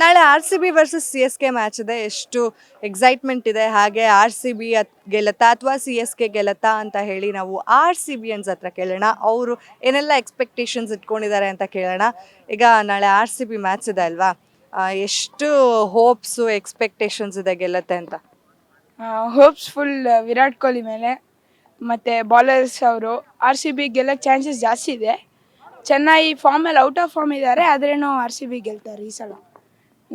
ನಾಳೆ R C B versus C S K match ಇದೆ. ಎಷ್ಟು ಎಕ್ಸೈಟ್ಮೆಂಟ್ ಇದೆ. ಹಾಗೆ ಆರ್ ಸಿ ಬಿ ಗೆಲ್ಲತ್ತಾ ಅಥವಾ ಸಿ ಎಸ್ ಕೆ ಗೆಲ್ಲತ್ತಾ ಅಂತ ಹೇಳಿ ನಾವು ಆರ್ ಸಿ ಬಿ ಅನ್ಸ್ ಹತ್ರ ಕೇಳೋಣ. ಅವರು ಏನೆಲ್ಲ ಎಕ್ಸ್ಪೆಕ್ಟೇಷನ್ಸ್ ಇಟ್ಕೊಂಡಿದ್ದಾರೆ ಅಂತ ಕೇಳೋಣ. ಈಗ ನಾಳೆ ಆರ್ ಸಿ ಬಿ ಮ್ಯಾಚ್ ಇದೆ ಅಲ್ವಾ? ಎಷ್ಟು ಹೋಪ್ಸು ಎಕ್ಸ್ಪೆಕ್ಟೇಷನ್ಸ್ ಇದೆ ಗೆಲ್ಲತ್ತೆ ಅಂತ? ಹೋಪ್ಸ್ ಫುಲ್ ವಿರಾಟ್ ಕೊಹ್ಲಿ ಮೇಲೆ. ಮತ್ತು ಬಾಲರ್ಸ್ ಅವರು ಆರ್ ಸಿ ಬಿ ಗೆಲ್ಲಕ್ಕೆ ಚಾನ್ಸಸ್ ಜಾಸ್ತಿ ಇದೆ. ಚೆನ್ನೈ ಫಾರ್ಮಲ್ಲಿ ಔಟ್ ಆಫ್ ಫಾರ್ಮ್ ಇದ್ದಾರೆ, ಆದ್ರೇನು ಆರ್ ಸಿ ಬಿ ಗೆಲ್ತಾರೆ ಈ ಸಲ.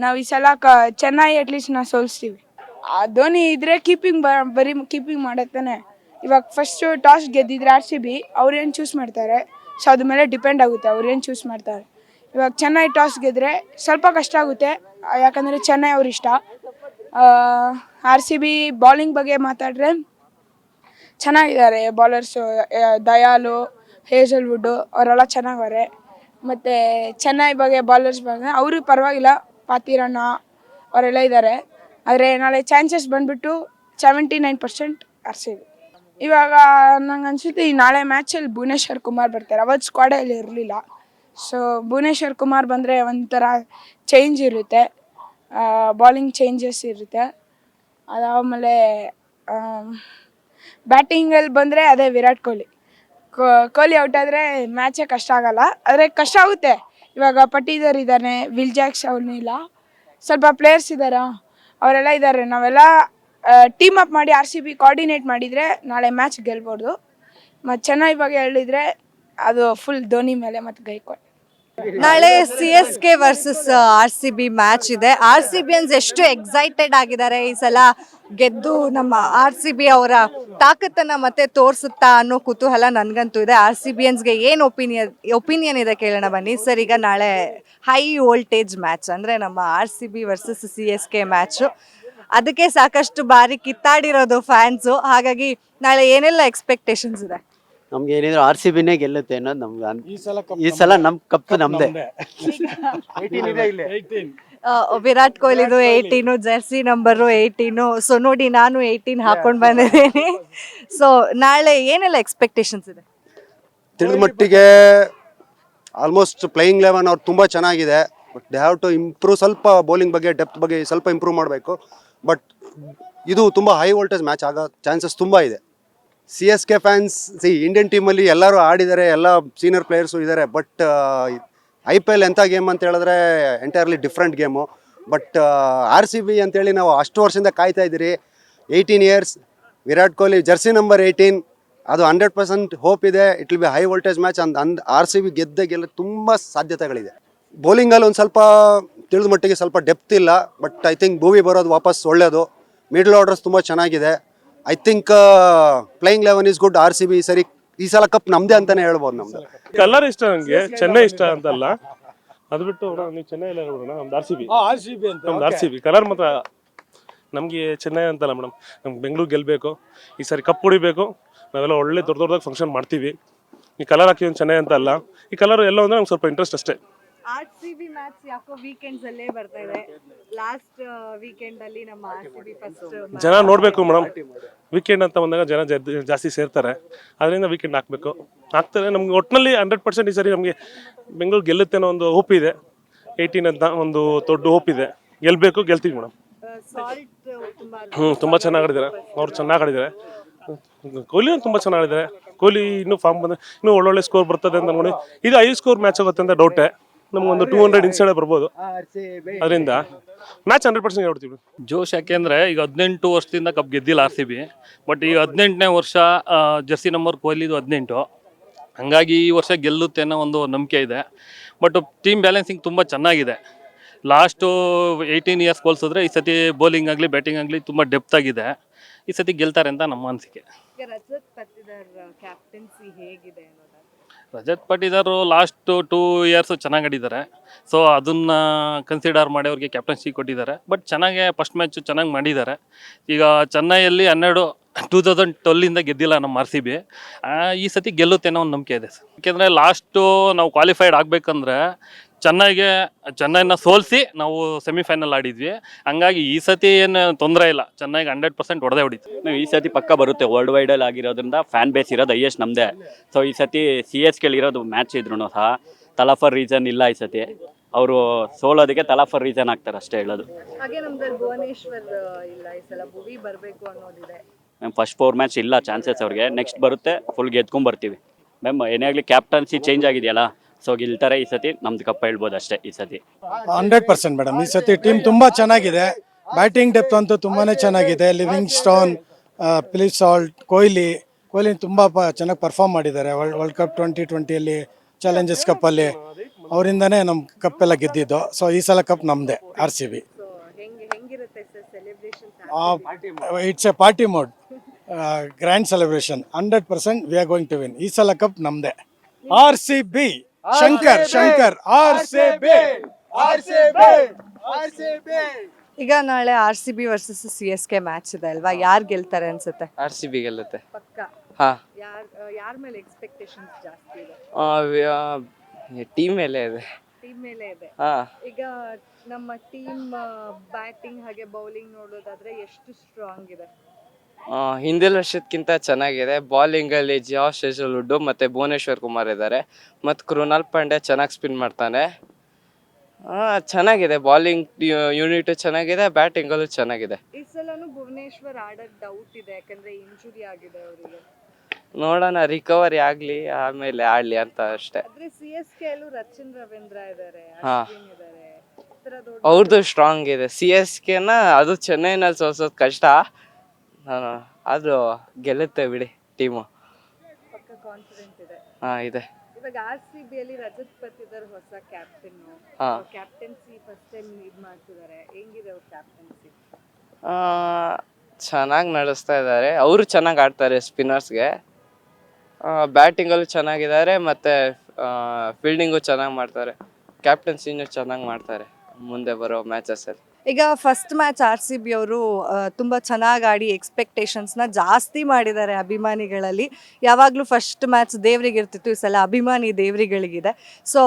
ನಾವು ಈ ಸಲ ಕ ಚೆನ್ನೈ ಅಟ್ಲೀಸ್ಟ್ ನಾವು ಸೋಲಿಸ್ತೀವಿ. ಆ ಧೋನಿ ಇದ್ರೆ ಕೀಪಿಂಗ್ ಬ, ಬರೀ ಕೀಪಿಂಗ್ ಮಾಡತ್ತಾನೆ. ಇವಾಗ ಫಸ್ಟು ಟಾಸ್ ಗೆದ್ದಿದ್ರೆ ಆರ್ ಸಿ ಬಿ ಅವ್ರೇನು ಚೂಸ್ ಮಾಡ್ತಾರೆ? ಸೊ ಅದ್ರ ಮೇಲೆ ಡಿಪೆಂಡ್ ಆಗುತ್ತೆ ಅವ್ರೇನು ಚೂಸ್ ಮಾಡ್ತಾರೆ. ಇವಾಗ ಚೆನ್ನೈ ಟಾಸ್ ಗೆದ್ರೆ ಸ್ವಲ್ಪ ಕಷ್ಟ ಆಗುತ್ತೆ, ಯಾಕಂದರೆ ಚೆನ್ನೈ ಅವ್ರ ಇಷ್ಟ. ಆರ್ ಸಿ ಬಿ ಬೌಲಿಂಗ್ ಬಗ್ಗೆ ಮಾತಾಡ್ರೆ ಚೆನ್ನಾಗಿದ್ದಾರೆ ಬೌಲರ್ಸು ದಯಾಲು ಹೇಸಲ್ವುಡ್ಡು ಅವರೆಲ್ಲ ಚೆನ್ನಾಗವ್ರೆ ಮತ್ತು ಚೆನ್ನೈ ಬಗ್ಗೆ ಬಾಲರ್ಸ್ ಬಗ್ಗೆ ಅವರು ಪರವಾಗಿಲ್ಲ ಪಾತಿರಣ್ಣ ಅವರೆಲ್ಲ ಇದ್ದಾರೆ. ಆದರೆ ನಾಳೆ ಚಾನ್ಸಸ್ ಬಂದುಬಿಟ್ಟು seventy nine percent R C ಇವಾಗ ನಂಗೆ ಅನಿಸುತ್ತೆ ಈ ನಾಳೆ ಮ್ಯಾಚಲ್ಲಿ ಭುವನೇಶ್ವರ್ ಕುಮಾರ್ ಬರ್ತಾರೆ. ಅವತ್ತು ಸ್ಕ್ವಾಡಲ್ಲಿ ಇರಲಿಲ್ಲ. ಸೊ ಭುವನೇಶ್ವರ್ ಕುಮಾರ್ ಬಂದರೆ ಒಂಥರ ಚೇಂಜ್ ಇರುತ್ತೆ. ಬಾಲಿಂಗ್ ಚೇಂಜಸ್ ಇರುತ್ತೆ. ಅದಾದಮೇಲೆ ಬ್ಯಾಟಿಂಗಲ್ಲಿ ಬಂದರೆ ಅದೇ ವಿರಾಟ್ ಕೊಹ್ಲಿ. ಕೊಹ್ಲಿ ಔಟ್ ಆದರೆ ಮ್ಯಾಚೇ ಕಷ್ಟ ಆಗಲ್ಲ. ಆದರೆ ಕಷ್ಟ ಆಗುತ್ತೆ. ಇವಾಗ ಪಟೀದರ್ ಇದ್ದಾನೆ ವಿಲ್ ಜಾಕ್ಸ್ ಅವನಿಲ್ಲ ಸ್ವಲ್ಪ ಪ್ಲೇಯರ್ಸ್ ಇದ್ದಾರಾ ಅವರೆಲ್ಲ ಇದ್ದಾರೆ ನಾವೆಲ್ಲ ಟೀಮ್ ಅಪ್ ಮಾಡಿ ಆರ್ ಸಿ ಬಿ ಕೋಆರ್ಡಿನೇಟ್ ಮಾಡಿದರೆ ನಾಳೆ ಮ್ಯಾಚ್ ಗೆಲ್ಬೋದು. ಮತ್ತು ಚೆನ್ನೈ ಬಗ್ಗೆ ಹೇಳಿದರೆ ಅದು ಫುಲ್ ಧೋನಿ ಮೇಲೆ ಮತ್ತು ಗೈಕ್ವಾಡ್ ನಾಳೆ C S K versus R C B match ಇದೆ. ಆರ್ ಸಿ ಬಿ ಎಷ್ಟು ಎಕ್ಸೈಟೆಡ್ ಆಗಿದ್ದಾರೆ ಈ ಸಲ ಗೆದ್ದು ನಮ್ಮ ಆರ್ ಸಿ ಬಿ ಅವರ ತಾಕತ್ತನ್ನ ಮತ್ತೆ ತೋರಿಸುತ್ತಾ ಅನ್ನೋ ಕುತೂಹಲ ನನಗಂತೂ ಇದೆ. ಆರ್ ಸಿ ಬಿ ಅನ್ಸ್ಗೆ ಏನು ಒಪಿನಿಯನ್ ಒಪಿನಿಯನ್ ಇದೆ ಕೇಳೋಣ ಬನ್ನಿ. ಸರ್, ಈಗ ನಾಳೆ ಹೈ ವೋಲ್ಟೇಜ್ ಮ್ಯಾಚ್ ಅಂದ್ರೆ ನಮ್ಮ R C B versus C S K match ಅದಕ್ಕೆ ಸಾಕಷ್ಟು ಬಾರಿ ಕಿತ್ತಾಡಿರೋದು ಫ್ಯಾನ್ಸು ಹಾಗಾಗಿ ನಾಳೆ ಏನೆಲ್ಲ ಎಕ್ಸ್ಪೆಕ್ಟೇಷನ್ಸ್ ಇದೆ? ನಮ್ಗೆ ಏನಿದ್ರು ಆರ್ ಸಿ ಬಿನೇ ಗೆಲ್ಲುತ್ತೆ ಅನ್ನೋದು ನಮ್ಗೆ ಅನ್- ಈ ಸಲ ಕಪ್ ಈ ಸಲ ನಮ್ ಕಪ್ ನಮ್ದೇ. Virat ಕೊಹ್ಲಿದು eighteen jersey number eighteen so ನೋಡಿ ನಾನು ಏಯ್ಟೀನ್ ಹಾಕೊಂಡು ಬಂದಿದ್ದೀನಿ. ಸೊ ನಾಳೆ ಏನೆಲ್ಲ ಎಕ್ಸ್ಪೆಕ್ಟೇಷನ್ಸ್ ಇದೆ? ತಿಳಿದ ಮಟ್ಟಿಗೆ ಆಲ್ಮೋಸ್ಟ್ ಪ್ಲೇಯಿಂಗ್ ಲೆವೆನ್ ಅವ್ರು ತುಂಬ ಚೆನ್ನಾಗಿದೆ. But they have to improve ಸ್ವಲ್ಪ ಬೌಲಿಂಗ್ ಬಗ್ಗೆ ಡೆಪ್ತ್ ಬಗ್ಗೆ ಸ್ವಲ್ಪ ಇಂಪ್ರೂವ್ ಮಾಡಬೇಕು. ಬಟ್ ಇದು ತುಂಬ ಹೈ ವೋಲ್ಟೇಜ್ ಮ್ಯಾಚ್ ಆಗೋ ಚಾನ್ಸಸ್ ತುಂಬ ಇದೆ. C S K fans C Indian ಟೀಮಲ್ಲಿ ಎಲ್ಲರೂ ಆಡಿದ್ದಾರೆ, ಎಲ್ಲ ಸೀನಿಯರ್ ಪ್ಲೇಯರ್ಸು ಇದ್ದಾರೆ ಬಟ್ ಐ ಪಿ ಎಲ್ ಎಂಥ ಗೇಮ್ ಅಂತ ಹೇಳಿದ್ರೆ entirely different game but R C B ಅಂತೇಳಿ ನಾವು ಅಷ್ಟು ವರ್ಷದಿಂದ ಕಾಯ್ತಾ ಇದ್ದೀರಿ. Eighteen years Virat Kohli jersey number eighteen ಅದು ಹಂಡ್ರೆಡ್ ಪರ್ಸೆಂಟ್ ಹೋಪ್ ಇದೆ. It will be high voltage match and and R C B ಗೆದ್ದ ಗೆಲ್ಲ ತುಂಬ ಸಾಧ್ಯತೆಗಳಿದೆ. ಬೌಲಿಂಗಲ್ಲಿ ಒಂದು ಸ್ವಲ್ಪ ತಿಳಿದ ಮಟ್ಟಿಗೆ ಸ್ವಲ್ಪ ಡೆಪ್ತ್ ಇಲ್ಲ ಬಟ್ ಐ ಥಿಂಕ್ ಭೂವಿ ಬರೋದು ವಾಪಸ್ ಒಳ್ಳೆಯದು ಮಿಡ್ಲ್ ಆರ್ಡರ್ಸ್ ತುಂಬ ಚೆನ್ನಾಗಿದೆ. I think playing eleven is good R C B ಸರಿ ಈ ಸಲ ಕಪ್ ನಮ್ದೇ ಅಂತಾನೆ ಹೇಳ್ಬೋದು ನಮ್ದು. ಕಲರ್ ಇಷ್ಟ ನಂಗೆ. ಚೆನ್ನೈ ಇಷ್ಟ ಅಂತಲ್ಲ. ಅದು ಬಿಟ್ಟು ನೀವು ಚೆನ್ನೈ ಎಲ್ಲ ನೋಡೋಣ ನಮ್ದು R C B R C B ಅಂತ. ನಮ್ದು ಆರ್ ಸಿ ಬಿ ಕಲರ್ ಮಾತ್ರ ನಮಗೆ ಚೆನ್ನೈ ಅಂತಲ್ಲ ಮೇಡಮ್ ನಮ್ಗೆ ಬೆಂಗಳೂರು ಗೆಲ್ಲಬೇಕು ಈ ಸಾರಿ ಕಪ್ ಹೊಡಿಬೇಕು ನಾವೆಲ್ಲ ಒಳ್ಳೆ ದೊಡ್ಡ ದೊಡ್ಡದಾಗ ಫಂಕ್ಷನ್ ಮಾಡ್ತೀವಿ. ಈ ಕಲರ್ ಹಾಕಿ ಒಂದು ಚೆನ್ನೈ ಅಂತ ಅಲ್ಲ ಈ ಕಲರ್ ಎಲ್ಲ ಅಂದ್ರೆ ನಮ್ಗೆ ಸ್ವಲ್ಪ ಇಂಟ್ರೆಸ್ಟ್ ಅಷ್ಟೇ. ಆರ್ ಸಿ ಬಿ ಮ್ಯಾಚ್ ಯಾಕೋ ವೀಕೆಂಡ್ಸ್ ಅಲ್ಲೇ ಬರ್ತಾ ಇದೆ. ಲಾಸ್ಟ್ ವೀಕೆಂಡ್ ಅಲ್ಲಿ ನಮ್ಮ ಆರ್ ಸಿ ಬಿ ಫಸ್ಟ್ ಜನ ನೋಡಬೇಕು ಮೇಡಮ್ ವೀಕೆಂಡ್ ಅಂತ ಬಂದಾಗ ಜನ ಜಾಸ್ತಿ ಸೇರ್ತಾರೆ. ಅದರಿಂದ ವೀಕೆಂಡ್ ಹಾಕಬೇಕು. ಹಾಕ್ತಾರೆ ನಮ್ಗೆ ಒಟ್ಟಿನಲ್ಲಿ ಹಂಡ್ರೆಡ್ ಪರ್ಸೆಂಟ್ ಈ ಸರಿ ನಮಗೆ ಬೆಂಗಳೂರು ಗೆಲ್ಲುತ್ತೆ ಅನ್ನೋ ಒಂದು ಹೋಪ್ ಇದೆ. ಏಯ್ಟೀನ್ ಅಂತ ಒಂದು ದೊಡ್ಡ ಹೋಪ್ ಇದೆ. ಗೆಲ್ಲಬೇಕು ಗೆಲ್ತೀವಿ ಮೇಡಮ್ ಸಾಲ್ಟ್ ತುಂಬಾ ಹ್ಞೂ ತುಂಬ ಚೆನ್ನಾಗಿ ಆಡಿದ್ದಾರೆ ಅವ್ರು ಚೆನ್ನಾಗಿ ಆಡಿದ್ದಾರೆ ಕೊಹ್ಲಿ ತುಂಬ ಚೆನ್ನಾಗಿ ಆಡಿದ್ದಾರೆ ಕೊಹ್ಲಿ ಇನ್ನೂ ಫಾರ್ಮ್ ಬಂದರೆ ಇನ್ನೂ ಒಳ್ಳೊಳ್ಳೆ ಸ್ಕೋರ್ ಬರ್ತದೆ ಅಂತ ನೋಡಿ ಇದು ಐದು ಸ್ಕೋರ್ ಮ್ಯಾಚ್ ಆಗುತ್ತೆ ಅಂತ ಡೌಟೆ ನಮಗೊಂದು ಟೂ ಹಂಡ್ರೆಡ್ ಇನ್ಸೈಡ್ ಬರ್ಬೋದು. ಅದರಿಂದ ಮ್ಯಾಚ್ ಹಂಡ್ರೆಡ್ ಪರ್ಸೆಂಟ್ ಹೇಳ್ತೀವಿ ಜೋಶ್ ಯಾಕೆಂದ್ರೆ ಈಗ ಹದಿನೆಂಟು ವರ್ಷದಿಂದ ಕಪ್ ಗೆದ್ದಿಲ್ಲ ಆರ್ ಸಿ ಬಿ ಬಟ್ ಈಗ ಹದಿನೆಂಟನೇ ವರ್ಷ ಜರ್ಸಿ ನಂಬರ್ ಕೊಹ್ಲಿದು ಹದಿನೆಂಟು. ಹಂಗಾಗಿ ಈ ವರ್ಷ ಗೆಲ್ಲುತ್ತೆ ಅನ್ನೋ ಒಂದು ನಂಬಿಕೆ ಇದೆ. ಬಟ್ ಟೀಮ್ ಬ್ಯಾಲೆನ್ಸಿಂಗ್ ತುಂಬ ಚೆನ್ನಾಗಿದೆ. ಲಾಸ್ಟು ಏಯ್ಟೀನ್ ಇಯರ್ಸ್ ಹೋಲ್ಸಿದ್ರೆ ಈ ಸತಿ ಬೌಲಿಂಗ್ ಆಗಲಿ ಬ್ಯಾಟಿಂಗ್ ಆಗಲಿ ತುಂಬ ಡೆಪ್ತ್ ಆಗಿದೆ. ಈ ಸತಿ ಗೆಲ್ತಾರೆ ಅಂತ ನಮ್ಮ ಅನಿಸಿಕೆ. ರಜತ್ ಪತ್ತಿದರ್ ಕ್ಯಾಪ್ಟನ್ಸಿ ಹೇಗಿದೆ Rajat Patidar last two years ಚೆನ್ನಾಗಿ ಆಡಿದ್ದಾರೆ. ಸೊ ಅದನ್ನ ಕನ್ಸಿಡರ್ ಮಾಡಿ ಅವ್ರಿಗೆ ಕ್ಯಾಪ್ಟನ್ಸಿ ಕೊಟ್ಟಿದ್ದಾರೆ. ಬಟ್ ಚೆನ್ನಾಗೆ ಫಸ್ಟ್ ಮ್ಯಾಚ್ ಚೆನ್ನಾಗಿ ಮಾಡಿದ್ದಾರೆ. ಈಗ ಚೆನ್ನೈಯಲ್ಲಿ ಹನ್ನೆರಡು ಟೂ ತೌಸಂಡ್ ಟ್ವೆಲ್ಲಿಂದ ಗೆದ್ದಿಲ್ಲ ನಮ್ಮ ಆರ್ ಸಿ ಬಿ ಈ ಸತಿ ಗೆಲ್ಲುತ್ತೆ ಅನ್ನೋ ಒಂದು ನಂಬಿಕೆ ಇದೆ ಸರ್. ಯಾಕೆಂದರೆ ಲಾಸ್ಟು ನಾವು ಕ್ವಾಲಿಫೈಡ್ ಆಗಬೇಕಂದ್ರೆ ಚೆನ್ನೈಗೆ ಚೆನ್ನೈನ ಸೋಲಿಸಿ ನಾವು ಸೆಮಿಫೈನಲ್ ಆಡಿದ್ವಿ. ಹಂಗಾಗಿ ಈ ಸತಿ ಏನು ತೊಂದರೆ ಇಲ್ಲ. ಚೆನ್ನೈಗೆ ಹಂಡ್ರೆಡ್ ಪರ್ಸೆಂಟ್ ಹೊಡೆದೇ ಹೊಡಿತು. ನಾವು ಈ ಸತಿ ಪಕ್ಕ ಬರುತ್ತೆ. ವರ್ಲ್ಡ್ ವೈಡಲ್ಲಿ ಅಲ್ಲಿ ಆಗಿರೋದ್ರಿಂದ ಫ್ಯಾನ್ ಬೇಸ್ ಇರೋದು ಹೈಯೆಸ್ಟ್ ನಮ್ಮದೇ ಸೊ ಈ ಸತಿ ಸಿ ಎಸ್ ಕೆ ಇರೋದು ಮ್ಯಾಚ್ ಇದ್ರೂ ಸಹ ತಲಾಫರ್ ರೀಸನ್ ಇಲ್ಲ ಈ ಸತಿ. ಅವರು ಸೋಲೋದಕ್ಕೆ ತಲಾಫರ್ ರೀಸನ್ ಆಗ್ತಾರೆ ಅಷ್ಟೇ ಹೇಳೋದು. ಹಾಗೆ ನಮ್ದ್ರಲ್ಲಿ ಭುವನೇಶ್ವರ್ ಇಲ್ಲ ಈ ಸಲ ಭುವಿ ಬರಬೇಕು ಅನ್ನೋದಿದೆ. ಮ್ಯಾಮ್ ಫಸ್ಟ್ ಫೋರ್ ಮ್ಯಾಚ್ ಇಲ್ಲ ಚಾನ್ಸಸ್ ಅವ್ರಿಗೆ. ನೆಕ್ಸ್ಟ್ ಬರುತ್ತೆ ಫುಲ್ ಗೆದ್ಕೊಂಡ್ ಬರ್ತೀವಿ. ಮ್ಯಾಮ್ ಏನೇ ಆಗಲಿ ಕ್ಯಾಪ್ಟನ್ಸಿ ಚೇಂಜ್ ಆಗಿದೆಯಲ್ಲ? ಸೊ ಗೆಲ್ತಾರೆ ಈ ಸತಿ. ನಮ್ದು ಕಪ್ಪ ಹೇಳ್ಬೋದು ಅಷ್ಟೇ ಈ ಸತಿ. Hundred percent madam. ಈ ಸತಿ ಟೀಮ್ ತುಂಬಾ ಚೆನ್ನಾಗಿದೆ. ಬ್ಯಾಟಿಂಗ್ ಡೆಪ್ತ್ ಅಂತೂ ತುಂಬಾನೇ ಚೆನ್ನಾಗಿದೆ. Livingstone Phil Salt Kohli Kohli ತುಂಬ ಚೆನ್ನಾಗಿ ಪರ್ಫಾರ್ಮ್ ಮಾಡಿದ್ದಾರೆ. ವರ್ಲ್ಡ್ ಕಪ್ ಟ್ವೆಂಟಿ ಟ್ವೆಂಟಿಯಲ್ಲಿ ಚಾಲೆಂಜಸ್ ಕಪ್ಪಲ್ಲಿ ಅವರಿಂದನೇ ನಮ್ಮ ಕಪ್ ಎಲ್ಲ ಗೆದ್ದಿದ್ದು. ಸೊ ಈ ಸಲ ಕಪ್ ನಮ್ಮದೇ R C B it's a party mode grand celebration hundred percent we are going to win ಈ ಸಲ ಕಪ್ ನಮ್ಮದೇ R C B Shankar Shankar R C B. R C B. R C B. ಈಗ ನಾಳೆ R C B versus C S K match ಇದೆ ಅಲ್ವಾ? ಯಾರು ಗೆಲ್ತಾರೆ ಅನ್ಸುತ್ತೆ? ಆರ್ ಸಿ ಬಿ ಗೆಲ್ಲುತ್ತೆ. ಪಕ್ಕ? ಹಾ. ಯಾರ್ ಯಾರ ಮೇಲೆ ಎಕ್ಸ್ಪೆಕ್ಟೇಷನ್ಸ್ ಜಾಸ್ತಿ ಇದೆ? ಟೀಮ್ ಮೇಲೆ ಇದೆ. ಟೀಮ್ ಮೇಲೆ ಇದೆ. ಹಾ. ಈಗ ನಮ್ಮ ಟೀಮ್ ಬ್ಯಾಟಿಂಗ್ ಹಾಗೆ ಬೌಲಿಂಗ್ ನೋಡೋದಾದ್ರೆ ಎಷ್ಟು ಸ್ಟ್ರಾಂಗ್ ಇದೆ? ಹಿಂದಿನ ವರ್ಷಕ್ಕಿಂತ ಚೆನ್ನಾಗಿದೆ. ಬಾಲಿಂಗಲ್ಲಿ ಅಲ್ಲಿ ಜಾಸ್ ಶೆಜಲ್ವುಡ್ ಮತ್ತೆ ಭುವನೇಶ್ವರ್ ಕುಮಾರ್ ಇದ್ದಾರೆ. ಮತ್ತು ಕೃಣಾಲ್ ಪಾಂಡ್ಯ ಚೆನ್ನಾಗಿ ಸ್ಪಿನ್ ಮಾಡ್ತಾನೆ. ಚೆನ್ನಾಗಿದೆ. ಬಾಲಿಂಗ್ ಯೂನಿಟ್ ಚೆನ್ನಾಗಿದೆ ಬ್ಯಾಟಿಂಗಲ್ಲೂ ಚೆನ್ನಾಗಿದೆ. ಈ ಸಲನು ಭುವನೇಶ್ವರ್ ಆಡೋದ್ ಡೌಟ್ ಇದೆ ಯಾಕಂದ್ರೆ ಇಂಜುರಿ ಆಗಿದೆ ಅವರಿಗೆ. ನೋಡೋಣ ರಿಕವರಿ ಆಗಲಿ ಆಮೇಲೆ ಆಡಲಿ ಅಂತ ಅಷ್ಟೇ. ಆದ್ರೆ ಸಿ ಎಸ್ ಕೆ ಅಲ್ಲೂ ರಚಿನ್ ರವೀಂದ್ರ ಇದ್ದಾರೆ ಹಾ. ಅಶ್ವಿನ್ ಇದ್ದಾರೆ ಈ ತರ ದೊಡ್ಡ ಅವ್ರದ್ದು ಸ್ಟ್ರಾಂಗ್ ಇದೆ. ಸಿ ಎಸ್ ಕೆನ ಅದು ಚೆನ್ನೈನಲ್ಲಿ ಸೋಸೋದು ಕಷ್ಟ. ನಾನು ಆದರೂ ಗೆಲ್ಲುತ್ತೆ ಬಿಡಿ ಟೀಮು. ಪಕ್ಕ ಕಾನ್ಫಿಡೆಂಟ್ ಇದೆ ಹಾಂ ಇದೆ. ಇವಾಗ ಆರ್ ಸಿ ಬಿ ಅಲ್ಲಿ ರಜತ್ ಪತ್ತಿದರ್ ಹೊಸ ಕ್ಯಾಪ್ಟನ್ ಹಾ. ಕ್ಯಾಪ್ಟನ್ಸಿ ಫಸ್ಟ್ ಟೈಮ್ ಇದ್ ಮಾಡ್ತಿದ್ದಾರೆ. ಹೆಂಗಿದೆ ಅವ್ರ ಕ್ಯಾಪ್ಟನ್ಸಿ ಚೆನ್ನಾಗಿ ನಡೆಸ್ತಾ ಇದ್ದಾರೆ. ಅವರು ಚೆನ್ನಾಗಿ ಆಡ್ತಾರೆ ಸ್ಪಿನ್ನರ್ಸ್ಗೆ. ಬ್ಯಾಟಿಂಗಲ್ಲೂ ಚೆನ್ನಾಗಿದ್ದಾರೆ ಮತ್ತು ಫೀಲ್ಡಿಂಗು ಚೆನ್ನಾಗಿ ಮಾಡ್ತಾರೆ. ಕ್ಯಾಪ್ಟನ್ಸಿನೂ ಚೆನ್ನಾಗಿ ಮಾಡ್ತಾರೆ ಮುಂದೆ ಬರೋ ಮ್ಯಾಚಸಲ್ಲಿ ಈಗ first match R C B ಅವರು ತುಂಬ ಚೆನ್ನಾಗಿ ಆಡಿ ಎಕ್ಸ್ಪೆಕ್ಟೇಷನ್ಸ್ನ ಜಾಸ್ತಿ ಮಾಡಿದ್ದಾರೆ ಅಭಿಮಾನಿಗಳಲ್ಲಿ. ಯಾವಾಗಲೂ ಫಸ್ಟ್ ಮ್ಯಾಚ್ ದೇವರಿಗೆ ಇರ್ತಿತ್ತು ಈ ಸಲ ಅಭಿಮಾನಿ ದೇವರಿಗಳಿಗಿದೆ. ಸೊ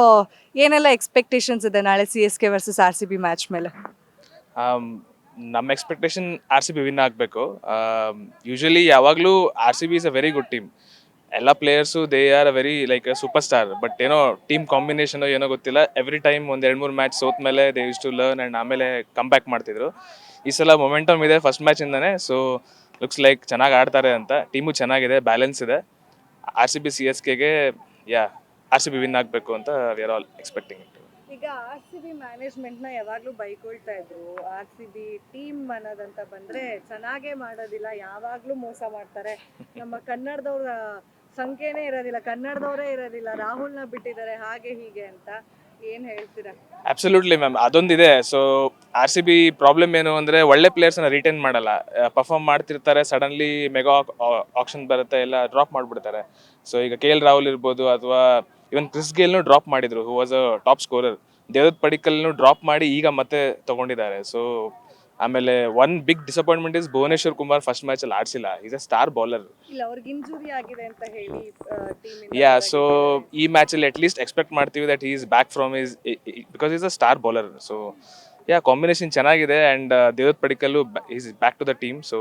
ಏನೆಲ್ಲ ಎಕ್ಸ್ಪೆಕ್ಟೇಷನ್ಸ್ ಇದೆ ನಾಳೆ C S K versus R C B match ಮೇಲೆ? ನಮ್ಮ expectation R C B win ಆಗಬೇಕು. ಯೂಶಲಿ ಯಾವಾಗಲೂ R C B is a very good team ಎಲ್ಲ players they are very like superstar but ಏನೋ team combination ಏನೋ ಗೊತ್ತಿಲ್ಲ. Every time ಒಂದು ಎರಡು ಮೂರು ಮ್ಯಾಚ್ ಸೋತ್ ಮೇಲೆ they use to learn and ಆಮೇಲೆ ಕಮ್ ಬ್ಯಾಕ್ ಮಾಡ್ತಿದ್ರು. ಈ ಸಲ ಮೊಮೆಂಟಮ್ ಇದೆ ಫಸ್ಟ್ ಮ್ಯಾಚ್ ಇಂದಾನೆ. ಸೊ ಲುಕ್ಸ್ ಲೈಕ್ ಚೆನ್ನಾಗಿ ಆಡ್ತಾರೆ ಅಂತ. ಟೀಮು ಚೆನ್ನಾಗಿದೆ ಬ್ಯಾಲೆನ್ಸ್ ಇದೆ. R C B C S ಕೆಗೆ yeah R C B win ಆಗಬೇಕು ಅಂತ ವಿ ಆರ್ ಆಲ್ ಎಕ್ಸ್ಪೆಕ್ಟಿಂಗ್ ಈಗ ಆರ್ ಸಿ ಬಿ ಮ್ಯಾನೇಜ್ಮೆಂಟ್ನ ಯಾವಾಗಲೂ ಬೈಕೊಳ್ತಾ ಇದ್ರು. ಆರ್ ಸಿ ಬಿ ಟೀಮ್ ಅನ್ನೋದಂತ ಬಂದ್ರೆ ಚೆನ್ನಾಗೇ ಮಾಡೋದಿಲ್ಲ. ಯಾವಾಗಲೂ ಮೋಸ ಮಾಡ್ತಾರೆ. ನಮ್ಮ ಕನ್ನಡದವ್ರ ಸಂಖ್ಯೆನೇ ಇರೋದಿಲ್ಲ, ಕನ್ನಡದವರೇ ಇರೋದಿಲ್ಲ, ರಾಹುಲ್ನ ಬಿಟ್ಟಿದ್ದಾರೆ, ಹಾಗೆ ಹೀಗೆ ಅಂತ ಏನ್ ಹೇಳ್ತೀರಾ? Absolutely ma'am ಅದೊಂದಿದೆ. So R C B problem ಏನು ಅಂದ್ರೆ ಒಳ್ಳೆ ಪ್ಲೇಯರ್ಸ್ನ ರಿಟೈನ್ ಮಾಡಲ್ಲ. ಪರ್ಫಾರ್ಮ್ ಮಾಡ್ತಿರ್ತಾರೆ ಸಡನ್ಲಿ ಮೆಗಾ ಆಪ್ಷನ್ ಬರುತ್ತೆ, ಎಲ್ಲ ಡ್ರಾಪ್ ಮಾಡ್ಬಿಡ್ತಾರೆ. ಸೊ ಈಗ ಕೆ ಎಲ್ ರಾಹುಲ್ ಇರ್ಬೋದು ಅಥವಾ ಇವನ್ ಕ್ರಿಸ್ ಗೇಲ್ನು ಡ್ರಾಪ್ ಮಾಡಿದ್ರು who was a top scorer Devdutt ಪಡಿಕಲ್ನು drop ಮಾಡಿ ಈಗ ಮತ್ತೆ ತಗೊಂಡಿದ್ದಾರೆ. ಸೊ ಆಮೇಲೆ one big disappointment is Bhuvneshwar Kumar first match ಅಲ್ಲಿ ಆಡಿಸಿಲ್ಲ. ಈಸ್ ಅ ಸ್ಟಾರ್ ಬೌಲರ್ ಇಲ್ಲ ಅವ್ರಿಗೆ ಇಂಜುರಿ ಆಗಿದೆ ಅಂತ ಹೇಳಿ ಯಾ ಸೊ ಈ ಮ್ಯಾಚಲ್ಲಿ ಅಟ್ ಲೀಸ್ಟ್ ಎಕ್ಸ್ಪೆಕ್ಟ್ ಮಾಡ್ತೀವಿ that he's back from he's because he's a star bowler so yeah combination ಚೆನ್ನಾಗಿದೆ and Devdutt Padikkal he's back to the team so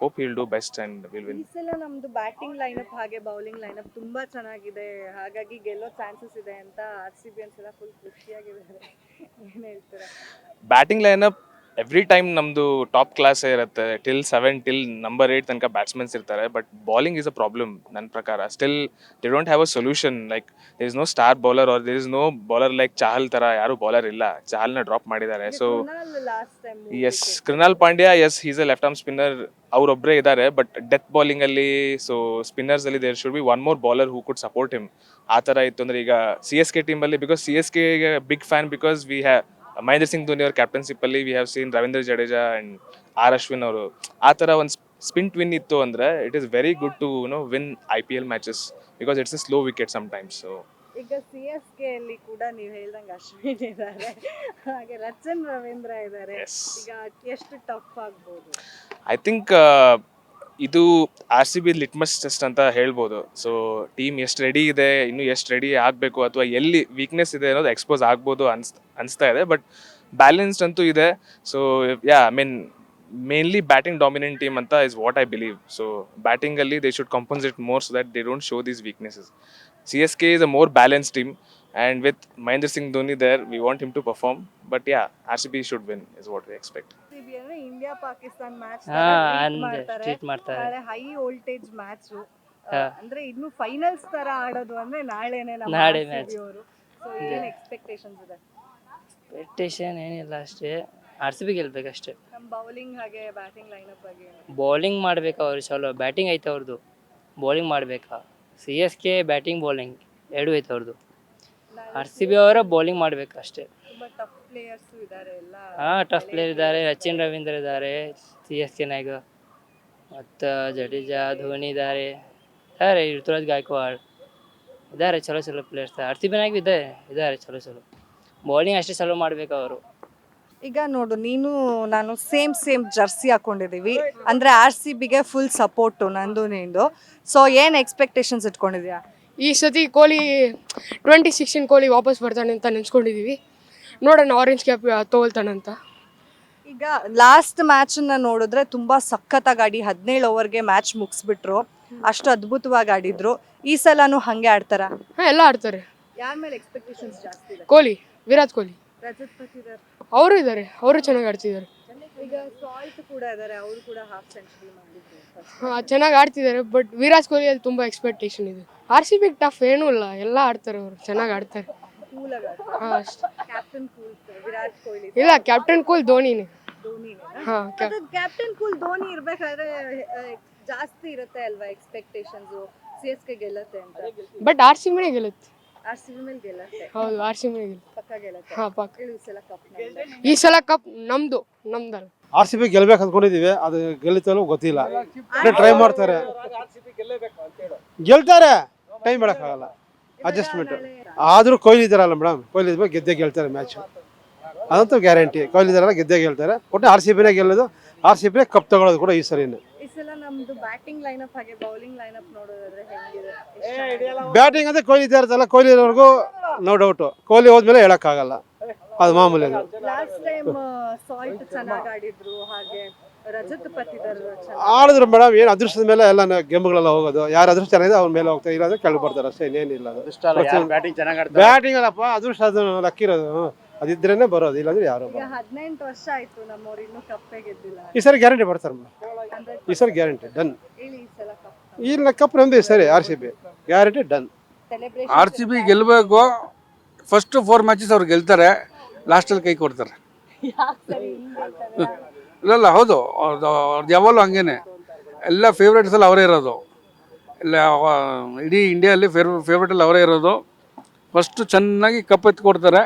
hope will do best and will win ಈ ಸಲ ನಮ್ದು batting ಲೈನ್ಅಪ್ ಹಾಗೆ bowling ಲೈನ್ಅಪ್ ತುಂಬಾ ಚೆನ್ನಾಗಿದೆ. ಹಾಗಾಗಿ ಗೆಲ್ಲೋ chances ಇದೆ ಅಂತ ಆರ್ ಸಿ ಬಿ ಅನ್ಸಲ ಫುಲ್ ಖುಷಿಯಾಗಿದೆ ಏನ್ ಹೇಳ್ತೀರಾ? ಬ್ಯಾಟಿಂಗ್ ಲೈನಪ್ ಎವ್ರಿ ಟೈಮ್ ನಮ್ಮದು ಟಾಪ್ ಕ್ಲಾಸ್ ಇರುತ್ತೆ till seven till number eight ತನಕ ಬ್ಯಾಟ್ಸ್ಮನ್ಸ್ ಇರ್ತಾರೆ but bowling is a problem ನನ್ನ ಪ್ರಕಾರ. Still they don't have a solution like there is no star bowler are there is no bowler like Chahal ತರ ಯಾರು ಬೌಲರ್ ಇಲ್ಲ. ಚಹಲ್ನ ಡ್ರಾಪ್ ಮಾಡಿದ್ದಾರೆ. So as Krunal Pandya as he's a left arm spinner ಅವರೊಬ್ಬರೇ ಇದ್ದಾರೆ but death bowling ಅಲ್ಲಿ so spinners ಅಲ್ಲಿ there should be one more bowler who could support him ಆ ತರ ಇತ್ತು. ಅಂದ್ರೆ ಈಗ ಸಿ ಎಸ್ ಕೆ ಟೀಮ್ ಅಲ್ಲಿ because C S K big fan because we have Mahendra Singh Dhoni ಅವ್ರ captainship ಅಲ್ಲಿ we have seen Ravindra Jadeja and R Ashwin ಅವರು. ಆ ಥರ ಒಂದು ಸ್ಪಿಂಟ್ ವಿನ್ ಇತ್ತು ಅಂದ್ರೆ it is very good to know win I P L matches because it's a slow wicket sometimes so ಈಗ C S K ಅಲ್ಲಿ ಕೂಡ ನೀವು ಹೇಳ್ದಂಗೆ ಅಶ್ವಿನ್ ಇದ್ದಾರೆ ಹಾಗೆ ರಚನ್ ರವೀಂದ್ರ ಇದ್ದಾರೆ. ಈಗ ಎಷ್ಟು ಟಫ್ ಆಗ್ಬೋದು? ಐ ಥಿಂಕ್ ಇದು R C B litmus test ಅಂತ ಹೇಳ್ಬೋದು. ಸೊ ಟೀಮ್ ಎಷ್ಟು ರೆಡಿ ಇದೆ, ಇನ್ನು ಎಷ್ಟು ರೆಡಿ ಆಗಬೇಕು ಅಥವಾ ಎಲ್ಲಿ ವೀಕ್ನೆಸ್ ಇದೆ ಅನ್ನೋದು ಎಕ್ಸ್ಪೋಸ್ ಆಗ್ಬೋದು ಅನ್ಸ್, ಅನಿಸ್ತಾ ಇದೆ. ಬಟ್ ಬ್ಯಾಲೆನ್ಸ್ಡ್ ಅಂತೂ ಇದೆ. So yeah I mean mainly batting dominant team ಅಂತ is what I believe so ಬ್ಯಾಟಿಂಗಲ್ಲಿ they should compensate more so that they don't show these weaknesses C S K is a more balance team and with Mahendra Singh Dhoni there we want him to perform but yeah R C B should win is what we expect. ಅಂದ್ರೆ India Pakistan match ಹಾ ಅಂದ್ರೆ ಮಾಡ್ತಾರೆ. High voltage match ಹಾ. ಅಂದ್ರೆ ಇನ್ನು finals ತರ ಆಡೋದು ಅಂದ್ರೆ ನಾಳೆನೆ ನಮ್ಮ ನಾಳೆ ಮ್ಯಾಚ್ match. ಅವರು. ಸೊ ಏನ್ ಎಕ್ಸ್ಪೆಕ್ಟೇಷನ್ಸ್ ಇದೆ? ಎಕ್ಸ್ಪೆಕ್ಟೇಷನ್ ಏನಿಲ್ಲ ಅಷ್ಟೇ. ಆರ್ ಸಿ ಬಿ ಗೆಲ್ಬೇಕಷ್ಟೇ. ನಮ್ಮ ಬೌಲಿಂಗ್ ಹಾಗೆ ಬ್ಯಾಟಿಂಗ್ ಲೈನಪ್ ಬಗ್ಗೆ ಏನು? ಬೌಲಿಂಗ್ ಮಾಡ್ಬೇಕು ಅವ್ರು? ಚಲೋ. ಬ್ಯಾಟಿಂಗ್ ಐತೆ ಅವ್ರದ್ದು ಬೌಲಿಂಗ್ ಮಾಡಬೇಕಾ? C S K batting bowling ಎರಡೂ ಐತೆ ಅವ್ರದ್ದು ಆರ್ ಸಿ ಬಿ ಅವರ ಬೌಲಿಂಗ್ ಮಾಡ್ಬೇಕು ಅಷ್ಟೇ ಟಫ್ ಪ್ಲೇಯರ್ಸ್ ಇದ್ದಾರೆ ಎಲ್ಲ ಹಾಂ ಟಫ್ ಪ್ಲೇಯರ್ ಇದ್ದಾರೆ ಸಚಿನ್ ರವೀಂದ್ರ ಇದ್ದಾರೆ ಸಿ ಎಸ್ ಕೆನಾಗ ಮತ್ತು ಜಡೇಜಾ ಧೋನಿ ಇದ್ದಾರೆ ಇದ್ದಾರೆ ಋತುರಾಜ್ ಗಾಯಕ್ವಾಡ್. ಇದ್ದಾರೆ ಚಲೋ ಚಲೋ ಪ್ಲೇಯರ್ಸ್ ಆರ್ ಸಿ ಬಿನಾಗ ಇದೆ ಇದ್ದಾರೆ ಚಲೋ ಚಲೋ. ಬೌಲಿಂಗ್ ಅಷ್ಟೇ ಚಲೋ ಮಾಡ್ಬೇಕು ಅವರು. ಈಗ ನೋಡು ನೀನು ನಾನು ಸೇಮ್ ಸೇಮ್ ಜರ್ಸಿ ಹಾಕೊಂಡಿದ್ದೀವಿ ಅಂದ್ರೆ ಆರ್ ಸಿ ಬಿಗೆ ಫುಲ್ ಸಪೋರ್ಟು ನಂದು ನಿಂದು. ಸೊ ಏನ್ ಎಕ್ಸ್ಪೆಕ್ಟೇಷನ್ಸ್ ಇಟ್ಕೊಂಡಿದ್ಯಾ? ಈ ಸತಿ ಕೊಹ್ಲಿ ಟ್ವೆಂಟಿ ಸಿಕ್ಸ್ಟೀನ್ ಕೊಹ್ಲಿ ವಾಪಸ್ ಬರ್ತಾನೆ ಅಂತ ನೆನ್ಸ್ಕೊಂಡಿದ್ದೀವಿ ನೋಡೋಣ ಆರೆಂಜ್ ಕ್ಯಾಪ್ ತೋಲ್ತಾನಂತ ಈಗ ಲಾಸ್ಟ್ ಮ್ಯಾಚನ್ನ ನೋಡಿದ್ರೆ ತುಂಬಾ ಸಖತ್ತಾಗಿ ಆಡಿ ಹದಿನೇಳು ಓವರ್ಗೆ ಮ್ಯಾಚ್ ಮುಗಿಸ್ಬಿಟ್ರು. ಅಷ್ಟು ಅದ್ಭುತವಾಗಿ ಆಡಿದ್ರು. ಈ ಸಲನೂ ಹಂಗೆ ಆಡ್ತಾರ? ಹಾಂ ಎಲ್ಲ ಆಡ್ತಾರೆ. ಯಾರ ಮೇಲೆ ಎಕ್ಸ್ಪೆಕ್ಟೇಷನ್ಸ್ ಜಾಸ್ತಿ ಇದೆ? ಕೊಹ್ಲಿ ವಿರಾಟ್ ಕೊಹ್ಲಿ. ರಜತ್ ಅವರು ಇದ್ದಾರೆ ಅವರು ಚೆನ್ನಾಗಿ ಆಡ್ತಿದ್ದಾರೆ ಈಗ ಸಾಲ್ಟ್ ಕೂಡ ಇದ್ದಾರೆ ಅವರು ಕೂಡ ಹಾಫ್ ಸೆಂಚುರಿ ಮಾಡಿದ್ರು ಹಾಂ ಚೆನ್ನಾಗಿ ಆಡ್ತಿದ್ದಾರೆ ಬಟ್ ವಿರಾಟ್ ಕೊಹ್ಲಿ ಅಲ್ಲಿ ತುಂಬ ಎಕ್ಸ್ಪೆಕ್ಟೇಷನ್ ಇದೆ. ಆರ್ ಸಿ ಬಿ ಟಫ್ ಏನೂ ಇಲ್ಲ ಎಲ್ಲ ಆಡ್ತಾರೆ ಅವರು ಚೆನ್ನಾಗಿ ಆಡ್ತಾರೆ. ಹಾಂ ಅಷ್ಟೇ. ಕ್ಯಾಪ್ಟನ್ ಕೂಲ್ ವಿರಾಟ್ ಕೊಹ್ಲಿ ಇಲ್ಲ ಕ್ಯಾಪ್ಟನ್ ಕೂಲ್ ಧೋನಿನೇ. ಧೋನಿ ಹಾಂ ಕ್ಯಾಪ್ಟನ್ ಕೂಲ್ ಧೋನಿ ಇರ್ಬೇಕಾದ್ರೆ ಆ, ಜಾಸ್ತಿ ಇರುತ್ತೆ ಅಲ್ವಾ ಎಕ್ಸ್ಪೆಕ್ಟೇಷನ್ಸ್ ಸಿ ಎಸ್ ಕೆ ಗೆಲ್ಲತ್ತೆ ಅಂತ. ಬಟ್ ಆರ್ ಸಿ ಮೇಲೆ ಗೆಲ್ಲುತ್ತೆ. ಆರ್ ಸಿ ಬಿ ಮೇಲೆ ಗೆಲ್ಲತ್ತೆ. ಹೌದು ಆರ್ ಸಿ ಬಿನೇ ಗೆಲ್ಲುತ್ತೆ. ಪಕ್ಕ ಗೆಲ್ಲತ್ತೆ. ಹಾಂ ಪಕ್ಕ. ಹೇಳು ಈ ಸಲ ಕಪ್ ಈ ಸಲ ಕಪ್ ನಮ್ಮದು ನಮ್ದಲ್ಲ. ಆರ್ ಸಿ ಬಿ ಗೆಲ್ಬೇಕು ಅಂದ್ಕೊಂಡಿದ್ದೀವಿ ಅದು ಗೆಲ್ಲುತ್ತಲೋ ಗೊತ್ತಿಲ್ಲ. ಟ್ರೈ ಮಾಡ್ತಾರೆ. ಗೆಲ್ತಾರೆ. ಟೈಮ್ ಹೇಳಕ್ಕಾಗಲ್ಲ ಅಡ್ಜಸ್ಟ್ಮೆಂಟ್ ಆದರೂ ಕೊಹ್ಲಿ ಇದ್ದಾರಲ್ಲ ಮೇಡಮ್ ಕೊಹ್ಲಿ ಇದ್ಮೇಲೆ ಗೆದ್ದೆ ಗೆಲ್ತಾರೆ ಮ್ಯಾಚು ಅದಂತೂ ಗ್ಯಾರಂಟಿ ಕೊಹ್ಲಿ ಇದಾರಲ್ಲ ಗೆದ್ದೆ ಗೆಲ್ತಾರೆ. ಒಟ್ಟು ಆರ್ ಸಿ ಬಿನೇ ಗೆಲ್ಲೋದು. ಆರ್ ಸಿ ಬಿನೇ ಕಪ್ ತಗೊಳ್ಳೋದು ಕೂಡ ಈ ಸರಿನೇ. ಈ ಸಲ ನಮ್ದು ಬ್ಯಾಟಿಂಗ್ ಲೈನಪ್ ಹಾಗೆ ಬೌಲಿಂಗ್ ಲೈನಪ್ ನೋಡೋದಾದ್ರೆ ಹೆಂಗಿದೆ ಬ್ಯಾಟಿಂಗ್ ಅಂದ್ರೆ ಕೊಹ್ಲಿ ಇದ್ದಾರಲ್ಲ ಕೊಹ್ಲಿ ಇರೋವರೆಗೂ ನೋ ಡೌಟು ಕೊಹ್ಲಿ ಹೋದ್ಮೇಲೆ ಹೇಳೋಕ್ಕಾಗಲ್ಲ. ಅದು ಮಾಮೂಲಿ ಲಾಸ್ಟ್ ಟೈಮ್ ಸಾಲ್ಟ್ ಚೆನ್ನಾಗಿ ಆಡಿದ್ರು ಹಾಗೆ. ಆಡಿದ್ರು ಮೇಡಮ್ ಏನು ಅದೃಷ್ಟದ ಮೇಲೆ ಎಲ್ಲ ಗೇಮ್ಗಳೆಲ್ಲ ಹೋಗೋದು. ಯಾರು ಅದೃಷ್ಟ ಚೆನ್ನಾಗಿದೆ ಅವ್ರ ಮೇಲೆ ಹೋಗ್ತಾ ಇರೋದು ಕೆಳಗೆ ಬರ್ತಾರೆ ಅಷ್ಟೇ ಇನ್ನೇನಿಲ್ಲ ಅದು. ಬ್ಯಾಟಿಂಗ್ ಚೆನ್ನಾಗಿ ಬ್ಯಾಟಿಂಗ್ ಅಲ್ಲಪ್ಪ ಅದೃಷ್ಟ ಅದು ಲಕ್ಕಿರೋದು ಅದಿದ್ರೇನೆ ಬರೋದು ಇಲ್ಲಾಂದ್ರೆ ಯಾರು ಹದಿನೆಂಟು ವರ್ಷ ಆಯ್ತು ನಮ್ಮವ್ರು ಇನ್ನೂ ಕಪ್ಪೇ ಗೆದ್ದಿಲ್ಲ. ಈ ಸರಿ ಗ್ಯಾರಂಟಿ ಬರ್ತಾರೆ ಮೇಡಮ್. ಈ ಸರಿ ಗ್ಯಾರಂಟಿ ಡನ್ ಹೇಳಿ ಈ ಸಲ ಕಪ್ ಇಲ್ಲ ಕಪ್ ನಮ್ದು ಈ ಸರಿ R C B guarantee done celebration R C B ಗೆಲ್ಲಬೇಕು ಫಸ್ಟ್ ಫೋರ್ ಮ್ಯಾಚಸ್ ಅವ್ರು ಗೆಲ್ತಾರೆ ಲಾಸ್ಟಲ್ಲಿ ಕೈ ಕೊಡ್ತಾರೆ. ಇಲ್ಲ ಇಲ್ಲ ಹೌದು ಅವ್ರದ್ದು ಯಾವಾಗಲೂ ಹಂಗೇನೆ. ಎಲ್ಲ ಫೇವ್ರೇಟ್ಸಲ್ಲಿ ಅವರೇ ಇರೋದು. ಇಲ್ಲ ಇಡೀ ಇಂಡಿಯಲ್ಲಿ ಫೇವ್ ಫೇವ್ರೇಟಲ್ಲಿ ಅವರೇ ಇರೋದು. ಫಸ್ಟು ಚೆನ್ನಾಗಿ ಕಪ್ ಎತ್ತಿ ಕೊಡ್ತಾರೆ.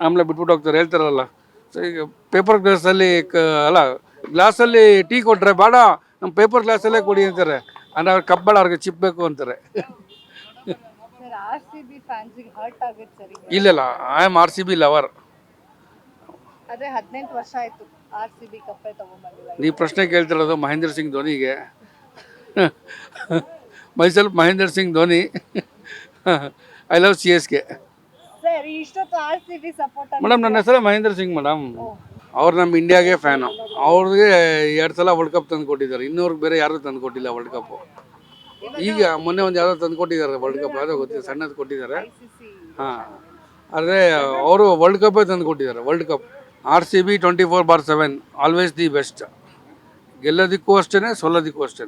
ಆಮೇಲೆ ಬಿಟ್ಬಿಟ್ಟು ಹೋಗ್ತಾರೆ. ಹೇಳ್ತಾರಲ್ಲ. ಸೊ ಈಗ ಪೇಪರ್ ಗ್ಲಾಸಲ್ಲಿ ಕ ಅಲ್ಲ ಗ್ಲಾಸಲ್ಲಿ ಟೀ ಕೊಟ್ಟರೆ ಬೇಡ ನಮ್ಮ ಪೇಪರ್ ಗ್ಲಾಸಲ್ಲೇ ಕೊಡಿ ಅಂತಾರೆ. ಅಂದರೆ ಅವ್ರು ಕಪ್ ಬೇಡ ಅವ್ರಿಗೆ ಚಿಪ್ ಬೇಕು ಅಂತಾರೆ. ಇಲ್ಲ ಇಲ್ಲ I am R C B lover ಅದೇ ಹದಿನೆಂಟು ವರ್ಷ ಆಯ್ತು. ಆರ್ ಸಿ ಬಿ ಕಪ್ಪೇ ತಗೊಂಡ್ಬಂದಿಲ್ಲ ನೀವು ಪ್ರಶ್ನೆ ಕೇಳ್ತಿರೋದು Mahendra Singh ಧೋನಿಗೆ. Myself Mahendra Singh Dhoni. I love C S K sir ಇಷ್ಟೊತ್ತು R C B support madam ನನ್ನ ಹೆಸರು ಮಹೇಂದ್ರ ಸಿಂಗ್ ಮೇಡಮ್ ಅವ್ರು ನಮ್ಮ ಇಂಡಿಯಾಗೆ ಫ್ಯಾನು ಅವ್ರಿಗೆ ಎರಡು ಸಲ ವರ್ಲ್ಡ್ ಕಪ್ ತಂದು ಕೊಟ್ಟಿದ್ದಾರೆ. ಇನ್ನೂರ್ಗೆ ಬೇರೆ ಯಾರೂ ತಂದು ಕೊಟ್ಟಿಲ್ಲ ವರ್ಲ್ಡ್ ಕಪ್ಪು ಈಗ ಮೊನ್ನೆ ಒಂದು ಯಾವುದೋ ತಂದು ಕೊಟ್ಟಿದ್ದಾರೆ ವರ್ಲ್ಡ್ ಕಪ್ ಯಾವುದೋ ಗೊತ್ತಿಲ್ಲ ಸಣ್ಣದು ಕೊಟ್ಟಿದ್ದಾರೆ. ಹಾಂ. ಆದರೆ ಅವರು ವರ್ಲ್ಡ್ ಕಪ್ಪೇ ತಂದು ಕೊಟ್ಟಿದ್ದಾರೆ world cup R C B twenty four bar seven always the best ಗೆಲ್ಲೋದಕ್ಕೂ ಅಷ್ಟೇ ಸೋಲೋದಕ್ಕೂ ಅಷ್ಟೇ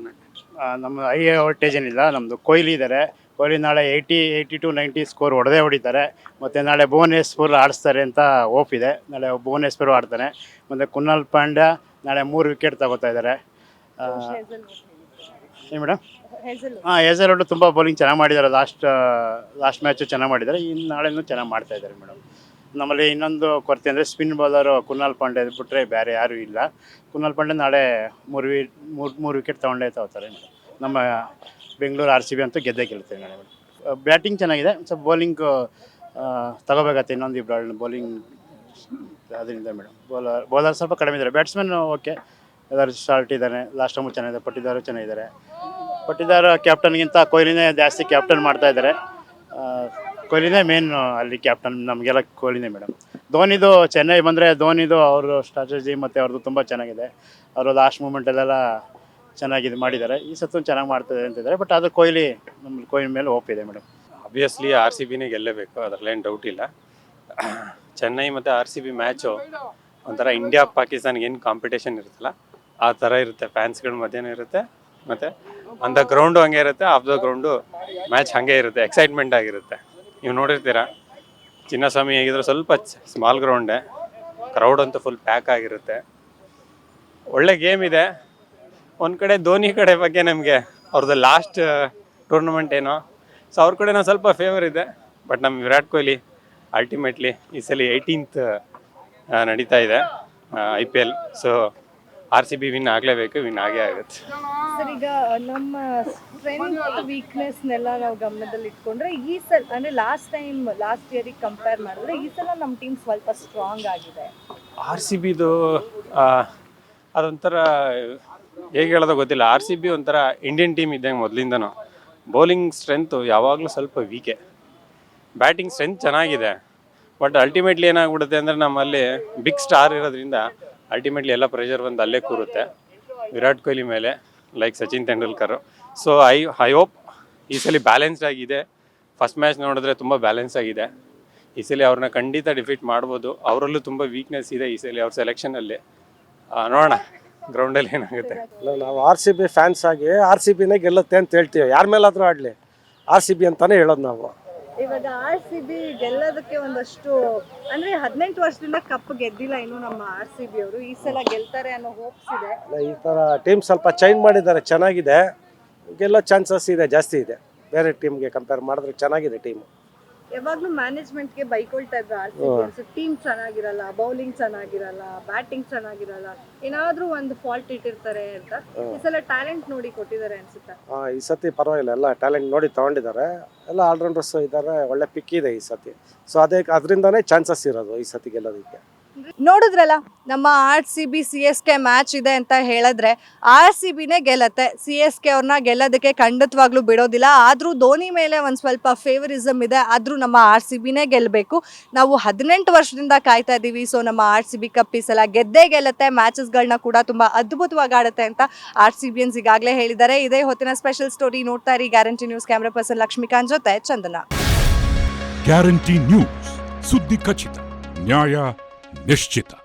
ನಮ್ಮ ಹೈ ವೋಲ್ಟೇಜ್ ಏನಿಲ್ಲ ನಮ್ಮದು ಕೊಹ್ಲಿ ಇದ್ದಾರೆ ಕೊಹ್ಲಿ ನಾಳೆ eighty eighty to ninety score ಹೊಡೆದೇ ಹೊಡಿತಾರೆ. ಮತ್ತು ನಾಳೆ ಭುವನೇಶ್ವರ್ ಆಡಿಸ್ತಾರೆ ಅಂತ ಹೋಪ್ ಇದೆ. ನಾಳೆ ಭುವನೇಶ್ವರ್ ಆಡ್ತಾನೆ. ಮತ್ತು ಕುನಾಲ್ ಪಾಂಡ್ಯ ನಾಳೆ ಮೂರು ವಿಕೆಟ್ ತಗೋತಾ ಇದ್ದಾರೆ ಏನು ಮೇಡಮ್ ಹಾಂ ಹೇಸಲ್ವುಡ್ ತುಂಬ ಬೌಲಿಂಗ್ ಚೆನ್ನಾಗಿ ಮಾಡಿದ್ದಾರೆ ಲಾಸ್ಟ್ ಲಾಸ್ಟ್ ಮ್ಯಾಚು ಚೆನ್ನಾಗಿ ಮಾಡಿದ್ದಾರೆ ಇನ್ನು ನಾಳೆನೂ ಚೆನ್ನಾಗಿ ಮಾಡ್ತಾ ಇದ್ದಾರೆ ಮೇಡಮ್ ನಮ್ಮಲ್ಲಿ ಇನ್ನೊಂದು ಕೊರತೆ ಅಂದರೆ ಸ್ಪಿನ್ ಬೌಲರು ಕುನಾಲ್ ಪಾಂಡೆ ಬಿಟ್ಟರೆ ಬೇರೆ ಯಾರೂ ಇಲ್ಲ. ಕುನಾಲ್ ಪಾಂಡೆ ನಾಳೆ ಮೂರು ವಿ ಮೂರು ಮೂರು ವಿಕೆಟ್ ತೊಗೊಂಡೇ ತಗೋತಾರೆ ನಮ್ಮ ಬೆಂಗಳೂರು ಆರ್ ಸಿ ಬಿ ಅಂತೂ ಗೆದ್ದೇ ಗೆಲ್ತೇವೆ ನಾಳೆ ಬ್ಯಾಟಿಂಗ್ ಚೆನ್ನಾಗಿದೆ. ಸ್ವಲ್ಪ ಬೌಲಿಂಗ್ ತಗೋಬೇಕಾಗತ್ತೆ ಇನ್ನೊಂದು ಇಬ್ಬರು ಬೌಲಿಂಗ್ ಅದರಿಂದ ಮೇಡಮ್. ಬೌಲರ್ ಬೌಲರ್ ಸ್ವಲ್ಪ ಕಡಿಮೆ ಇದ್ದಾರೆ. ಬ್ಯಾಟ್ಸ್ಮನ್ ಓಕೆ ಎಲ್ಲರೂ ಶಾರ್ಟ್ ಇದ್ದಾನೆ ಲಾಸ್ಟ್ ಟೈಮು ಚೆನ್ನಾಗಿದೆ. ಪಟ್ಟಿದಾರು ಚೆನ್ನಾಗಿದ್ದಾರೆ. ಪಟ್ಟಿದಾರ ಕ್ಯಾಪ್ಟನ್ಗಿಂತ ಕೊಹ್ಲಿನೇ ಜಾಸ್ತಿ ಕ್ಯಾಪ್ಟನ್ ಮಾಡ್ತಾ ಇದ್ದಾರೆ. ಆ, ಕೊಹ್ಲಿನೇ ಮೇನ್ ಅಲ್ಲಿ ಕ್ಯಾಪ್ಟನ್ ನಮಗೆಲ್ಲ ಕೊಹ್ಲಿನೇ ಮೇಡಮ್ ಧೋನಿದು ಚೆನ್ನೈ ಬಂದರೆ ಧೋನಿದು ಅವ್ರ ಸ್ಟ್ರಾಟಜಿ ಮತ್ತು ಅವ್ರದ್ದು ತುಂಬ ಚೆನ್ನಾಗಿದೆ. ಅವರು ಲಾಸ್ಟ್ ಮೂಮೆಂಟಲ್ಲೆಲ್ಲ ಚೆನ್ನಾಗಿದೆ ಮಾಡಿದ್ದಾರೆ. ಈ ಸತ್ತು ಚೆನ್ನಾಗಿ ಮಾಡ್ತಾರೆ ಅಂತಿದ್ದಾರೆ ಬಟ್ ಅದು ಕೊಹ್ಲಿ ನಮ್ಮ ಕೊಹ್ಲಿ ಮೇಲೆ ಹೋಪ್ ಇದೆ ಮೇಡಮ್ ಅಬ್ವಿಯಸ್ಲಿ ಆರ್ ಸಿ ಬಿನೇ ಗೆಲ್ಲಬೇಕು ಅದರಲ್ಲೇನು ಡೌಟ್ ಇಲ್ಲ. ಚೆನ್ನೈ ಮತ್ತು ಆರ್ ಸಿ ಬಿ ಮ್ಯಾಚು ಒಂಥರ ಇಂಡಿಯಾ ಪಾಕಿಸ್ತಾನ್ಗೆ ಏನು ಕಾಂಪಿಟೇಷನ್ ಇರುತ್ತಲ್ಲ, ಆ ಥರ ಇರುತ್ತೆ. ಫ್ಯಾನ್ಸ್ಗಳ ಮಧ್ಯಾಹ್ನ ಇರುತ್ತೆ, ಮತ್ತು ಅಂಥ ಗ್ರೌಂಡು ಹಂಗೆ ಇರುತ್ತೆ ಆಫ್ ದ ಗ್ರೌಂಡು ಮ್ಯಾಚ್ ಹಾಗೆ ಇರುತ್ತೆ ಎಕ್ಸೈಟ್ಮೆಂಟ್ ಆಗಿರುತ್ತೆ. ನೀವು ನೋಡಿರ್ತೀರ? ಚಿನ್ನಸ್ವಾಮಿ ಹೇಗಿದ್ರು ಸ್ವಲ್ಪ ಸ್ಮಾಲ್ ಗ್ರೌಂಡೇ ಕ್ರೌಡ್ ಅಂತೂ ಫುಲ್ ಪ್ಯಾಕ್ ಆಗಿರುತ್ತೆ. ಒಳ್ಳೆ ಗೇಮ್ ಇದೆ. ಒಂದು ಕಡೆ ಧೋನಿ ಕಡೆ ಬಗ್ಗೆ ನಮಗೆ ಅವ್ರದ್ದು ಲಾಸ್ಟ್ ಟೂರ್ನಮೆಂಟ್ ಏನೋ. ಸೊ ಅವ್ರ ಕಡೆ ನಾವು ಸ್ವಲ್ಪ ಫೇವರ್ ಇದೆ. ಬಟ್ ನಮ್ಮ ವಿರಾಟ್ ಕೊಹ್ಲಿ ಅಲ್ಟಿಮೇಟ್ಲಿ ಈ ಸಲ ಏಯ್ಟೀನ್ತ್ ನಡೀತಾ ಇದೆ I P L so R C B win ಆಗಲೇಬೇಕು ವಿನ್ ಆಗೇ ಆಗುತ್ತೆ. ಸರ್ ಈಗ ನಮ್ಮ ಸ್ಟ್ರೆಂತ್ ವೀಕ್ನೆಸ್ನೆಲ್ಲ ನಾವು ಗಮನದಲ್ಲಿ ಇಟ್ಕೊಂಡ್ರೆ ಈ ಸಲ ಅಂದ್ರೆ ಲಾಸ್ಟ್ ಟೈಮ್ ಲಾಸ್ಟ್ ಇಯರಿಗೆ ಕಂಪೇರ್ ಮಾಡಿದ್ರೆ ಈ ಸಲ ನಮ್ಮ ಟೀಮ್ ಸ್ವಲ್ಪ ಸ್ಟ್ರಾಂಗ್ ಆಗಿದೆ. ಆರ್ ಸಿ ಬಿದು ಅದೊಂಥರ ಹೇಗೆ ಹೇಳೋದೋ ಗೊತ್ತಿಲ್ಲ. ಆರ್ ಸಿ ಬಿ ಒಂಥರ ಇಂಡಿಯನ್ ಟೀಮ್ ಇದ್ದಂಗೆ ಮೊದಲಿಂದನೂ. ಬೌಲಿಂಗ್ ಸ್ಟ್ರೆಂತು ಯಾವಾಗಲೂ ಸ್ವಲ್ಪ ವೀಕೆ ಬ್ಯಾಟಿಂಗ್ ಸ್ಟ್ರೆಂತ್ ಚೆನ್ನಾಗಿದೆ. ಬಟ್ ಅಲ್ಟಿಮೇಟ್ಲಿ ಏನಾಗ್ಬಿಡುತ್ತೆ ಅಂದರೆ ನಮ್ಮಲ್ಲಿ ಬಿಗ್ ಸ್ಟಾರ್ ಇರೋದ್ರಿಂದ ಅಲ್ಟಿಮೇಟ್ಲಿ ಎಲ್ಲ ಪ್ರೆಷರ್ ಬಂದು ಅಲ್ಲೇ ಕೂರುತ್ತೆ. ವಿರಾಟ್ ಕೊಹ್ಲಿ ಮೇಲೆ like Sachin Tendulkar. So I I hope ಈ ಸಲ ಬ್ಯಾಲೆನ್ಸ್ಡ್ ಆಗಿದೆ. ಫಸ್ಟ್ ಮ್ಯಾಚ್ ನೋಡಿದ್ರೆ ತುಂಬ ಬ್ಯಾಲೆನ್ಸ್ ಆಗಿದೆ. ಈ ಸಲ ಅವ್ರನ್ನ ಖಂಡಿತ ಡಿಫೀಟ್ ಮಾಡ್ಬೋದು. ಅವರಲ್ಲೂ ತುಂಬ ವೀಕ್ನೆಸ್ ಇದೆ ಈ ಸಲ ಅವ್ರ ಸೆಲೆಕ್ಷನಲ್ಲಿ ನೋಡೋಣ ಗ್ರೌಂಡಲ್ಲಿ ಏನಾಗುತ್ತೆ. ನಾವು ಆರ್ ಸಿ ಬಿ ಫ್ಯಾನ್ಸ್ ಆಗಿ ಆರ್ ಸಿ ಬಿನೇ ಗೆಲ್ಲುತ್ತೆ ಅಂತ ಹೇಳ್ತೀವಿ. ಯಾರ ಮೇಲಾದರೂ ಆಡಲಿ. ಆರ್ ಸಿ ಬಿ ಅಂತಾನೆ ಹೇಳೋದು ನಾವು. ಇವಾಗ ಆರ್ ಸಿ ಬಿ ಗೆಲ್ಲೋದಕ್ಕೆ ಒಂದಷ್ಟು, ಅಂದ್ರೆ ಹದಿನೆಂಟು ವರ್ಷದಿಂದ ಕಪ್ ಗೆದ್ದಿಲ್ಲ ಇನ್ನು ನಮ್ಮ ಆರ್ ಸಿ ಬಿ ಅವರು. ಈ ಸಲ ಗೆಲ್ತಾರೆ ಅನ್ನೋ ಹೋಪ್ಸ್ ಇದೆ. ಈ ಥರ ಟೀಮ್ ಸ್ವಲ್ಪ ಚೇಂಜ್ ಮಾಡಿದ್ದಾರೆ, ಚೆನ್ನಾಗಿದೆ. ಗೆಲ್ಲೋ ಚಾನ್ಸಸ್ ಇದೆ, ಜಾಸ್ತಿ ಇದೆ. ಬೇರೆ ಟೀಮ್ಗೆ ಕಂಪೇರ್ ಮಾಡಿದ್ರೆ ಚೆನ್ನಾಗಿದೆ ಟೀಮು ಯಾವಾಗ್ಲೂ ಮ್ಯಾನೇಜ್ಮೆಂಟ್ಗೆ ಬೈಕೊಳ್ತಾ ಇದ್ರು ಆರ್ ಸಿ ಟೀಮ್ ಚೆನ್ನಾಗಿರಲ್ಲ ಬೌಲಿಂಗ್ ಚೆನ್ನಾಗಿರಲ್ಲ ಬ್ಯಾಟಿಂಗ್ ಚೆನ್ನಾಗಿರಲ್ಲ ಏನಾದ್ರೂ ಒಂದು ಫಾಲ್ಟ್ ಇಟ್ಟಿರ್ತಾರೆ ಅಂತ ಈ ಸಲ ಟ್ಯಾಲೆಂಟ್ ನೋಡಿ ಕೊಟ್ಟಿದ್ದಾರೆ ಅನ್ಸುತ್ತೆ. ಈ ಸತಿ ಪರವಾಗಿಲ್ಲ ಎಲ್ಲ ಟ್ಯಾಲೆಂಟ್ ನೋಡಿ ತಗೊಂಡಿದ್ದಾರೆ. ಎಲ್ಲ ಆಲ್ರೌಂಡರ್ಸ್ ಇದ್ದಾರೆ ಒಳ್ಳೆ ಪಿಕ್ ಇದೆ ಈ ಸತಿ ಸೊ ಅದೇ ಅದರಿಂದನೇ ಚಾನ್ಸಸ್ ಇರೋದು ಈ ಸತಿ ಗೆಲ್ಲೋದಕ್ಕೆ. ನೋಡಿದ್ರಲ್ಲ, ನಮ್ಮ R C B C S K match ಇದೆ ಅಂತ ಹೇಳಿದ್ರೆ ಆರ್ ಸಿ ಬಿನೇ ಗೆಲ್ಲತ್ತೆ ಸಿ ಎಸ್ ಕೆ ಅವ್ರನ್ನ ಗೆಲ್ಲೋದಕ್ಕೆ ಖಂಡಿತವಾಗ್ಲೂ ಬಿಡೋದಿಲ್ಲ. ಆದರೂ ಧೋನಿ ಮೇಲೆ ಒಂದು ಸ್ವಲ್ಪ ಫೇವರಿಸಮ್ ಇದೆ, ಆದರೂ ನಮ್ಮ ಆರ್ ಸಿ ಬಿನೇ ಗೆಲ್ಲಬೇಕು ನಾವು ಹದಿನೆಂಟು ವರ್ಷದಿಂದ ಕಾಯ್ತಾ ಇದ್ದೀವಿ ಸೊ ನಮ್ಮ ಆರ್ ಸಿ ಬಿ ಕಪ್ ಈ ಸಲ ಗೆದ್ದೇ ಗೆಲ್ಲತ್ತೆ. ಮ್ಯಾಚಸ್ಗಳನ್ನ ಕೂಡ ತುಂಬ ಅದ್ಭುತವಾಗಿ ಆಡುತ್ತೆ ಅಂತ ಆರ್ ಸಿ ಬಿ ಎನ್ಸ್ ಈಗಾಗಲೇ ಹೇಳಿದ್ದಾರೆ. ಇದೇ ಹೊತ್ತಿನ ಸ್ಪೆಷಲ್ ಸ್ಟೋರಿ ನೋಡ್ತಾ ಇರಿ. Guarantee news camera person Lakshmikant ಜೊತೆ, ಚಂದನ. ಗ್ಯಾರಂಟಿ ನ್ಯೂಸ್ ಸುದ್ದಿ ಖಚಿತ, ನ್ಯಾಯ নিশ্চিতা